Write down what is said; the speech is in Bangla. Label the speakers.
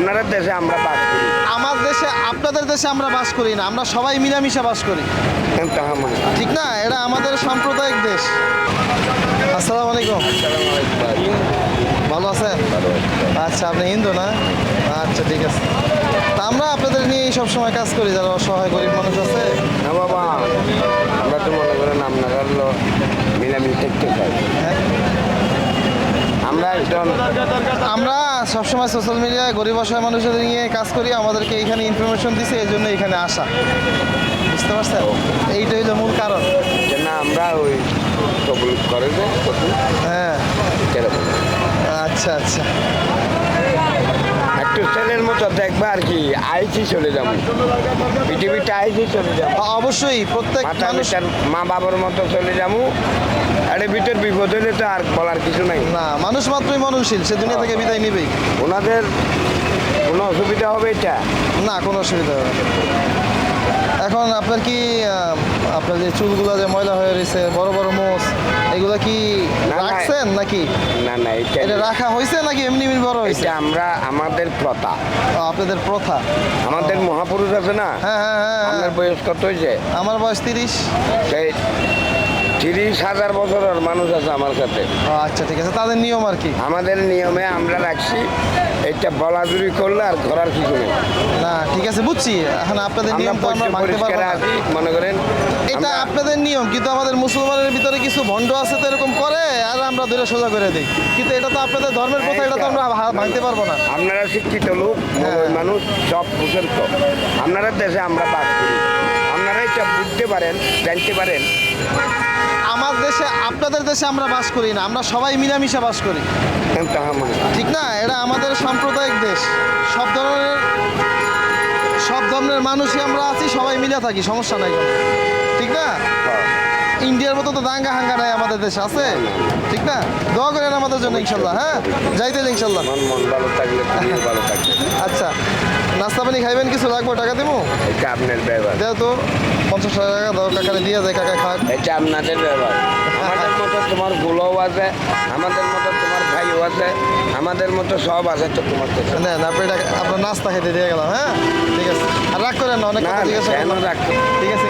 Speaker 1: আপনারা দেশে আমরা বাস করি।
Speaker 2: আমার দেশে আপনাদের দেশে আমরা বাস করি না আমরা সবাই মিলামিশা বাস করি। ঠিক না? এটা আমাদের সাম্প্রদায়িক দেশ। আসসালামু আলাইকুম। ভালো আছেন? আচ্ছা আপনি হিন্দু না? আচ্ছা ঠিক আছে। তা আমরা আপনাদের নিয়ে সব সময় কাজ করি যারা অসহায় গরিব মানুষ আছে।
Speaker 1: না বাবা আমরা তো মনে করেন আপনারা হলো চাই।
Speaker 2: হ্যাঁ?
Speaker 1: আমরা একজন
Speaker 2: আমরা সবসময় সোশ্যাল মিডিয়ায় গরিব অসহায় মানুষদের নিয়ে কাজ করি আমাদেরকে এখানে ইনফরমেশন দিছে এই জন্য এখানে আসা। বুঝতে পারছেন? এইটাই হলো মূল কারণ।
Speaker 1: না আমরা ওই কবুল করে
Speaker 2: হ্যাঁ। আচ্ছা আচ্ছা।
Speaker 1: একটু ছেলের মতো দেখবে আর কি আইসি চলে যাব। পৃথিবীটা আইসি চলে যাব।
Speaker 2: অবশ্যই প্রত্যেক
Speaker 1: মাথা
Speaker 2: মানুষ
Speaker 1: মা বাবার মতো চলে যাব। আরে ভিতর বিপদ হলে তো আর বলার কিছু নাই।
Speaker 2: না মানুষ মাত্রই মননশীল সে দুনিয়া থেকে বিদায় নিবেই।
Speaker 1: ওনাদের কোনো অসুবিধা হবে এটা?
Speaker 2: না কোনো অসুবিধা হবে এখন আপনার কি আপনার যে চুলগুলো যে ময়লা হয়ে রয়েছে বড় বড় মোষ এগুলো কি। রাখছেন নাকি?
Speaker 1: না না এটা
Speaker 2: এটা রাখা হয়েছে নাকি এমনি এমনি বড় হয়েছে?
Speaker 1: এটা আমরা আমাদের প্রথা।
Speaker 2: আপনাদের প্রথা।
Speaker 1: আমাদের মহাপুরুষ আছে না?
Speaker 2: হ্যাঁ হ্যাঁ হ্যাঁ,
Speaker 1: আপনার
Speaker 2: হ্যাঁ
Speaker 1: বয়স কত হয়েছে?
Speaker 2: আমার বয়স তিরিশ।
Speaker 1: তিরিশ হাজার বছরের মানুষ আছে আমার
Speaker 2: ও, আচ্ছা ঠিক আছে। তাদের নিয়ম আর কি?
Speaker 1: আমাদের নিয়মে আমরা রাখছি এটা বলাজুরি করলে আর করার কিছু নেই
Speaker 2: না ঠিক আছে বুঝছি। এখন আপনাদের নিয়ম তো আমরা ভাঙতে পারব না।
Speaker 1: মনে করেন
Speaker 2: এটা আপনাদের নিয়ম কিন্তু আমাদের মুসলমানের ভিতরে কিছু ভণ্ড আছে তো এরকম করে আর আমরা ধরে সোজা করে দিই। কিন্তু এটা তো আপনাদের ধর্মের প্রথা এটা তো আমরা ভাঙতে পারব না।
Speaker 1: আপনারা শিক্ষিত লোক
Speaker 2: হ্যাঁ।
Speaker 1: মানুষ সব বুঝেন তো আপনারা দেশে আমরা বাস করি। এটা বুঝতে পারেন জানতে পারেন।
Speaker 2: আমার দেশে আপনাদের দেশে আমরা বাস করি না আমরা সবাই মিলামিশা বাস করি।
Speaker 1: মানে।
Speaker 2: ঠিক না? এটা আমাদের সাম্প্রদায়িক দেশ। সব ধরনের সব ধরনের মানুষই আমরা আছি সবাই মিলে থাকি সমস্যা নাই ঠিক না?
Speaker 1: হ্যাঁ।
Speaker 2: ইন্ডিয়ার মতো তো দাঙ্গা হাঙ্গা নাই আমাদের দেশে আছে? ঠিক না? দোয়া করেন আমাদের জন্য ইনশাল্লাহ হ্যাঁ? যাইতে ইনশাল্লাহ।
Speaker 1: মন মন ভালো থাকলে ভালো থাকবে।
Speaker 2: আচ্ছা নাস্তা পানি খাইবেন কিছু লাগবে টাকা দেবো
Speaker 1: এটা আপনার ব্যবহার।
Speaker 2: দেও তো পঞ্চাশ টাকা দাও কাকারে দিয়ে যায় কাকা খাক।
Speaker 1: এটা আপনাদের ব্যবহার। আমাদের মতো তোমার গুলোও আছে আমাদের মতো তোমার ভাইও আছে আমাদের মতো সব আছে তো তোমার কাছে
Speaker 2: নেন আপনি আপনার নাস্তা খেতে দিয়ে গেলাম হ্যাঁ? ঠিক আছে। আর রাগ করেন না অনেক
Speaker 1: না
Speaker 2: জিজ্ঞাসা করলাম। ঠিক আছে